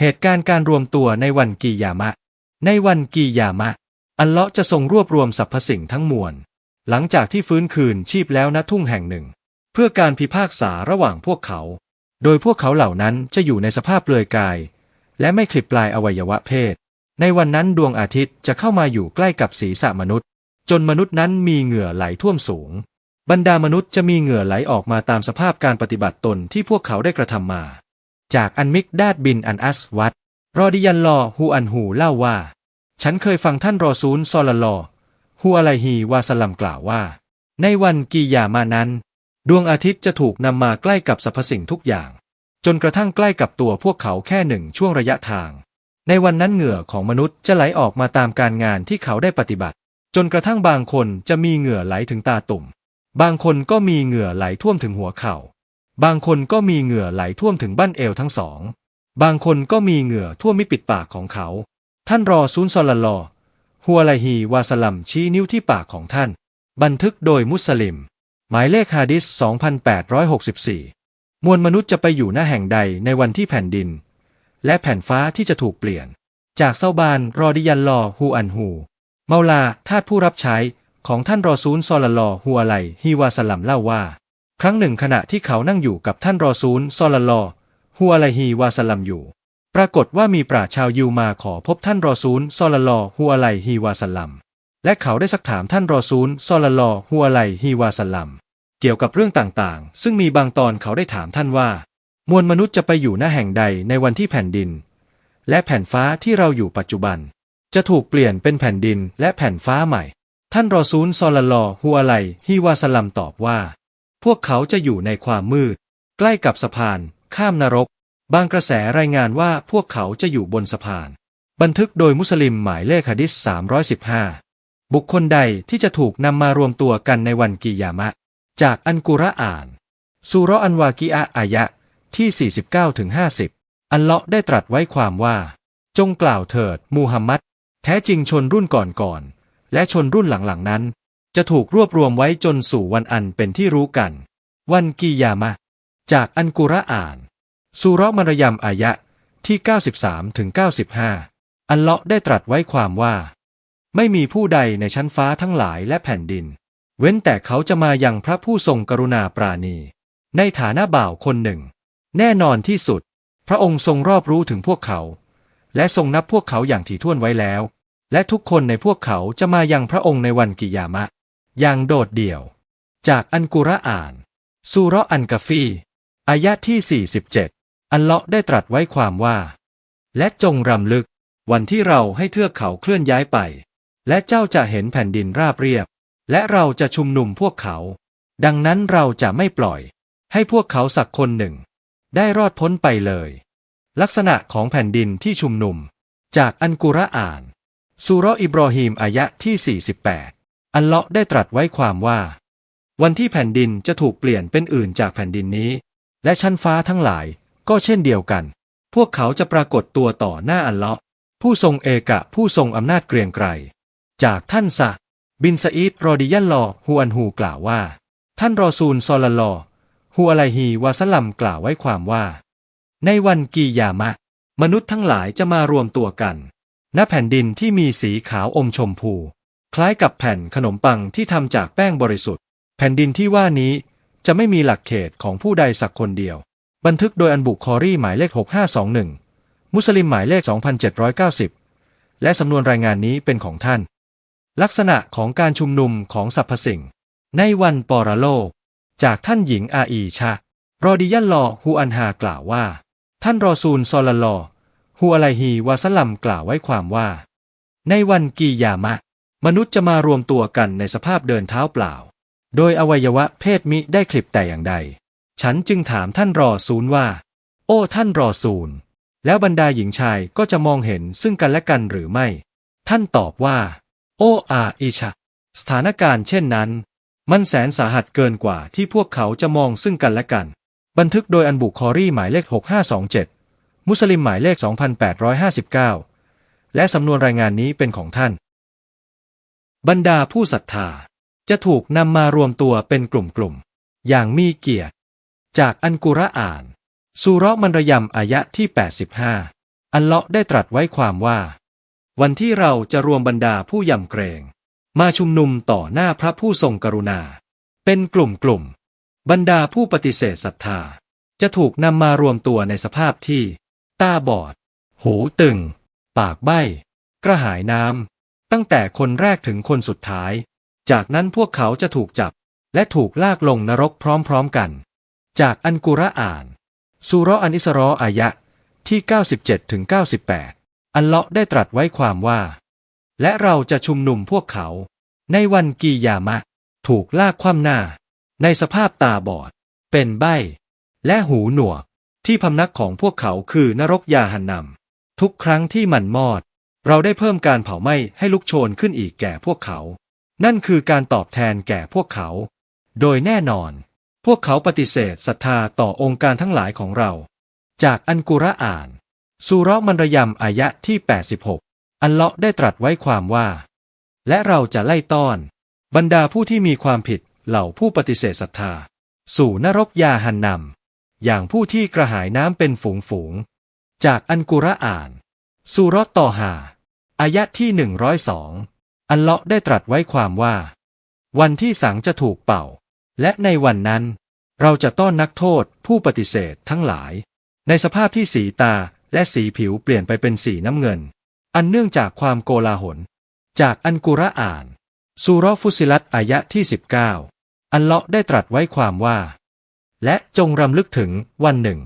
เหตุการณ์การรวมตัวในวันกียามะ ในวันกียามะ อัลเลาะห์จะทรงรวบรวมสรรพสิ่งทั้งมวล หลังจากที่ฟื้นคืนชีพแล้วณทุ่งแห่งหนึ่ง เพื่อการพิพากษาระหว่างพวกเขา โดยพวกเขาเหล่านั้นจะอยู่ในสภาพเปลือยกาย และไม่คลิปปลายอวัยวะเพศ ในวันนั้นดวงอาทิตย์จะเข้ามาอยู่ใกล้กับศีรษะมนุษย์ จนมนุษย์นั้นมีเหงื่อไหลท่วมสูง บรรดามนุษย์จะมีเหงื่อไหลออกมาตามสภาพการปฏิบัติตนที่พวกเขาได้กระทำมา จากอันมิกดาดบินอันอัสวัดรอดิยันลอฮูอันฮูเล่าว่า ฉันเคยฟังท่านรอซูลซอลลัลลอฮูอะลัยฮีวาสลัมกล่าวว่า ในวันกียามานั้น ดวงอาทิตย์จะถูกนำมาใกล้กับสรรพสิ่งทุกอย่าง จนกระทั่งใกล้กับตัวพวกเขาแค่หนึ่งช่วงระยะทาง ในวันนั้นเหงื่อของมนุษย์จะไหลออกมาตามการงานที่เขาได้ปฏิบัติ จนกระทั่งบางคนจะมีเหงื่อไหลถึงตาตุ่ม บางคนก็มีเหงื่อไหลท่วมถึงหัวเข่า บางคนก็มีเหงื่อไหลท่วมถึงบั้นเอวทั้งสอง บางคนก็มีเหงื่อท่วมมิปิดปากของเขา ท่านรอซูลซอลลัลอฮัวไลฮีวาสลัมชี้นิ้วที่ปากของท่าน บันทึกโดยมุสลิม หมายเลขฮะดิษ 2864 มวลมนุษย์จะไปอยู่หน้าแห่งใดในวันที่แผ่นดิน และแผ่นฟ้าที่จะถูกเปลี่ยน จากเซาบานรอดิยันลอฮูอันฮู เมาลาทาสผู้รับใช้ของท่านรอซูลซอลลลอฮูอะไลฮีวาสลัมเล่าว่า ครั้งหนึ่งขณะที่เขานั่งอยู่กับท่านรอซูลซอลลัลอฮูอะไลฮีวาสลัมอยู่ ปรากฏว่ามีปราชญ์ชาวยิวมาขอพบท่านรอซูลซอลลัลอฮูอะไลฮีวาสลัม และเขาได้ซักถามท่านรอซูลซอลลัลอฮูอะไลฮีวาสลัม เกี่ยวกับเรื่องต่างๆ ซึ่งมีบางตอนเขาได้ถามท่านว่า มวลมนุษย์จะไปอยู่หน้าแห่งใดในวันที่แผ่นดิน และแผ่นฟ้าที่เราอยู่ปัจจุบัน จะถูกเปลี่ยนเป็นแผ่นดินและแผ่นฟ้าใหม่ ท่านรอซูลซอลลัลอฮูอะไลฮีวาสลัมตอบว่า พวกเขาจะอยู่ในความมืด ใกล้กับสะพาน ข้ามนรก บางกระแสรายงานว่าพวกเขาจะอยู่บนสะพาน บันทึกโดยมุสลิมหมายเลขหะดิษ315 บุคคลใดที่จะถูกนำมารวมตัวกันในวันกิยามะ จากอันกุรอานซูรอันวากิอะอายะ ที่ 49ถึง50 อัลเลาะได้ตรัสไว้ความว่า จงกล่าวเถิด มูฮัมมัด แท้จริงชนรุ่นก่อนๆและชนรุ่นหลังๆนั้น จะถูกรวบรวมไว้จนสู่วันอันเป็นที่รู้กัน วันกิยามะ จากอันกุรอานซูเรมารยมอายะที่ 93ถึง95 อัลเลาะได้ตรัสไว้ความว่า ไม่มีผู้ใดในชั้นฟ้าทั้งหลายและแผ่นดิน เว้นแต่เขาจะมายังพระผู้ทรงกรุณาปราณี ในฐานะบ่าวคนหนึ่ง แน่นอนที่สุด พระองค์ทรงรอบรู้ถึงพวกเขา และทรงนับพวกเขาอย่างถี่ถ้วนไว้แล้ว และทุกคนในพวกเขาจะมายังพระองค์ในวันกิยามะ อย่างโดดเดี่ยว จากอันกุรอานซูราะห์อันกาฟีอายะที่ 47 อัลเลาะห์ได้ตรัสไว้ความว่า และจงรำลึก วันที่เราให้เทือกเขาเคลื่อนย้ายไป และเจ้าจะเห็นแผ่นดินราบเรียบ และเราจะชุมนุมพวกเขา ดังนั้นเราจะไม่ปล่อย ให้พวกเขาสักคนหนึ่ง ได้รอดพ้นไปเลย ลักษณะของแผ่นดินที่ชุมนุม จากอันกุรอานซูราะห์อิบรอฮีมอายะที่ 48 อัลเลาะห์ได้ตรัสไว้ความว่า วันที่แผ่นดินจะถูกเปลี่ยนเป็นอื่นจากแผ่นดินนี้ และชั้นฟ้าทั้งหลายก็เช่นเดียวกัน พวกเขาจะปรากฏตัวต่อหน้าอัลเลาะห์ผู้ทรงเอกะผู้ทรงอำนาจเกรียงไกรจากท่านซะบินซาอีดรอดิยัลลอฮูอันฮูกล่าวว่า ท่านรอซูลซอลลัลอฮูอะไลฮีวาสลัมกล่าวไว้ความว่า ในวันกียามะ มนุษย์ทั้งหลายจะมารวมตัวกัน ณแผ่นดินที่มีสีขาวอมชมพู คล้ายกับแผ่นขนมปังที่ทำจากแป้งบริสุทธิ์ แผ่นดินที่ว่านี้จะไม่มีหลักเขตของผู้ใดสักคนเดียว บันทึกโดยอันบุคอรีหมายเลข 6521 มุสลิมหมายเลข 2790 และสำนวนรายงานนี้เป็นของท่าน ลักษณะของการชุมนุมของสรรพสิ่ง ในวันปอรโลก จากท่านหญิงอาอีชะ รอดิยัลลอฮูอันฮากล่าวว่า ท่านรอซูลซอลลลอฮูอะลัยฮีวาสลัมกล่าวไว้ความว่า ในวันกียามะ มนุษย์จะมารวมตัวกันในสภาพเดินเท้าเปล่า โดยอวัยวะเพศมิได้คลิปแต่อย่างใด ฉันจึงถามท่านรอซูลว่า โอ้ท่านรอซูลแล้วบรรดาหญิงชายก็จะมองเห็นซึ่งกันและกันหรือไม่ ท่านตอบว่า โอ้อาอิชะสถานการณ์เช่นนั้น มันแสนสาหัสเกินกว่าที่พวกเขาจะมองซึ่งกันและกัน บันทึกโดยอันบุคอรีหมายเลข 6527 มุสลิมหมายเลข 2859 และสำนวนรายงานนี้เป็นของท่าน บรรดาผู้ศรัทธาจะถูกนำมารวมตัวเป็นกลุ่มๆ อย่างมีเกียรติ จากอันกุรอานซูรมันระยำอายะที่ 85 อัลเลาะได้ตรัสไว้ความว่า วันที่เราจะรวมบรรดาผู้ยำเกรง มาชุมนุมต่อหน้าพระผู้ทรงกรุณา เป็นกลุ่มกลุ่มๆบรรดาผู้ปฏิเสธศรัทธา จะถูกนำมารวมตัวในสภาพที่ ตาบอด หูตึง ปากใบ้ กระหายน้ำ ตั้งแต่คนแรกถึงคนสุดท้าย จากนั้นพวกเขาจะถูกจับ และถูกลากลงนรกพร้อมๆกัน จากอันกุรอานสุรอันอิสรออายะที่ 97ถึง98 อัลเลาะได้ตรัสไว้ความว่า และเราจะชุมนุมพวกเขา ในวันกียามะ ถูกลากคว่ำหน้า ในสภาพตาบอด เป็นใบ้ และหูหนวก ที่พำนักของพวกเขาคือนรกยาหันนำทุกครั้งที่มันมอด เราได้เพิ่มการเผาไหม้ให้ลุกโชนขึ้นอีกแก่พวกเขา นั่นคือการตอบแทนแก่พวกเขา โดยแน่นอน พวกเขาปฏิเสธศรัทธาต่อองค์การทั้งหลายของเรา จากอันกุรอานสุรมันระยำอายะที่ 86 อัลเลาะได้ตรัสไว้ความว่า และเราจะไล่ต้อน บรรดาผู้ที่มีความผิดเหล่าผู้ปฏิเสธศรัทธา สู่นรกยาหันนำอย่างผู้ที่กระหายน้ำเป็นฝูงฝูงๆจากอันกุรอานสุราะห์ตอฮา อายะที่ 102 อัลเลาะห์ได้ตรัสไว้ความว่า วันที่สังจะถูกเป่า และในวันนั้น เราจะต้อนนักโทษผู้ปฏิเสธทั้งหลาย ในสภาพที่สีตาและสีผิวเปลี่ยนไปเป็นสีน้ำเงิน อันเนื่องจากความโกลาหล จากอันกุรอานสุราะห์ฟุสิลัตอายะที่ 19 อัลเลาะห์ได้ตรัสไว้ความว่า และจงรำลึกถึงวันหนึ่ง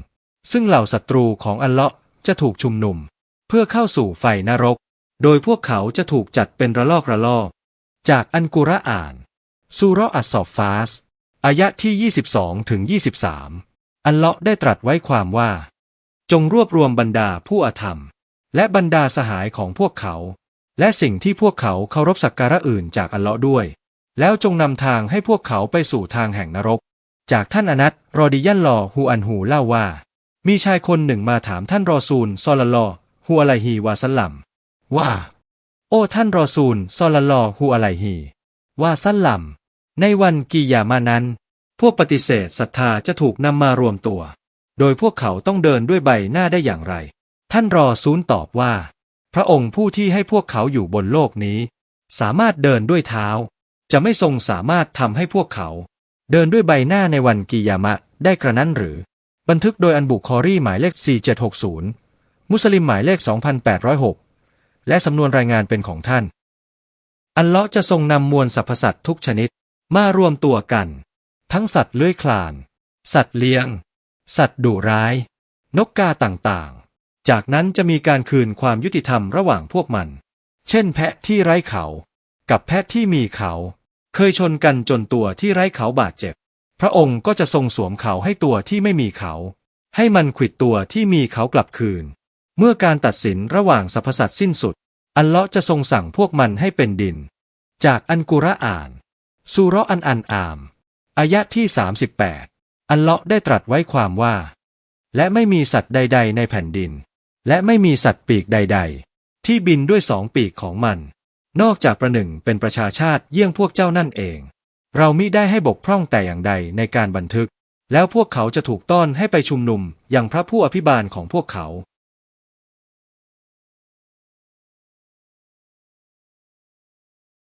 ซึ่งเหล่าศัตรูของอัลเลาะห์จะถูกชุมนุม เพื่อเข้าสู่ไฟนรก โดยพวกเขาจะถูกจัดเป็นระลอกระลอก จากอันกุรอานสุเราะห์อัสซอฟฟาสอายะที่ 22ถึง23 อัลเลาะได้ตรัสไว้ความว่า จงรวบรวมบรรดาผู้อาธรรม และบรรดาสหายของพวกเขา และสิ่งที่พวกเขาเคารพสักการะอื่นจากอัลเลาะด้วย แล้วจงนำทางให้พวกเขาไปสู่ทางแห่งนรก จากท่านอนัตรอดิยันลอฮูอันฮูเล่าว่า มีชายคนหนึ่งมาถามท่านรอซูลซอลลลลอฮูอะไลฮีวาสลัม ว่า โอ้ท่านรอซูลซอลลัลลอฮูอะลัยฮีว่าสัลลัมในวันกิยามานั้น พวกปฏิเสธศรัทธาจะถูกนำมารวมตัว โดยพวกเขาต้องเดินด้วยใบหน้าได้อย่างไร ท่านรอซูลตอบว่า พระองค์ผู้ที่ให้พวกเขาอยู่บนโลกนี้ สามารถเดินด้วยเท้า จะไม่ทรงสามารถทำให้พวกเขา เดินด้วยใบหน้าในวันกิยามะได้กระนั้นหรือ บันทึกโดยอันบุคอรีหมายเลข 4760 มุสลิมหมายเลข 2806 และสำนวนรายงานเป็นของท่าน อัลเลาะห์จะทรงนำมวลสรรพสัตว์ทุกชนิดมารวมตัวกัน ทั้งสัตว์เลื้อยคลาน สัตว์เลี้ยง สัตว์ดุร้าย นกกาต่างๆ จากนั้นจะมีการคืนความยุติธรรมระหว่างพวกมัน เช่น แพะที่ไร้เขา กับแพะที่มีเขา เคยชนกันจนตัวที่ไร้เขาบาดเจ็บ พระองค์ก็จะทรงสวมเขาให้ตัวที่ไม่มีเขา ให้มันขิดตัวที่มีเขากลับคืน เมื่อการตัดสินระหว่างสรรพสัตว์สิ้นสุด อัลเลาะห์จะทรงสั่งพวกมันให้เป็นดิน จากอันกุรอานสุรอันอันอามอายะที่ 38 อัลเลาะห์ได้ตรัสไว้ความว่า และไม่มีสัตว์ใด ๆ ในแผ่นดิน และไม่มีสัตว์ปีกใด ๆ ที่บินด้วยสองปีกของมัน นอกจากประหนึ่งเป็นประชาชาติเยี่ยงพวกเจ้านั่นเอง เรามิได้ให้บกพร่องแต่อย่างใดในการบันทึก แล้วพวกเขาจะถูกต้อนให้ไปชุมนุมอย่างพระผู้อภิบาลของพวกเขา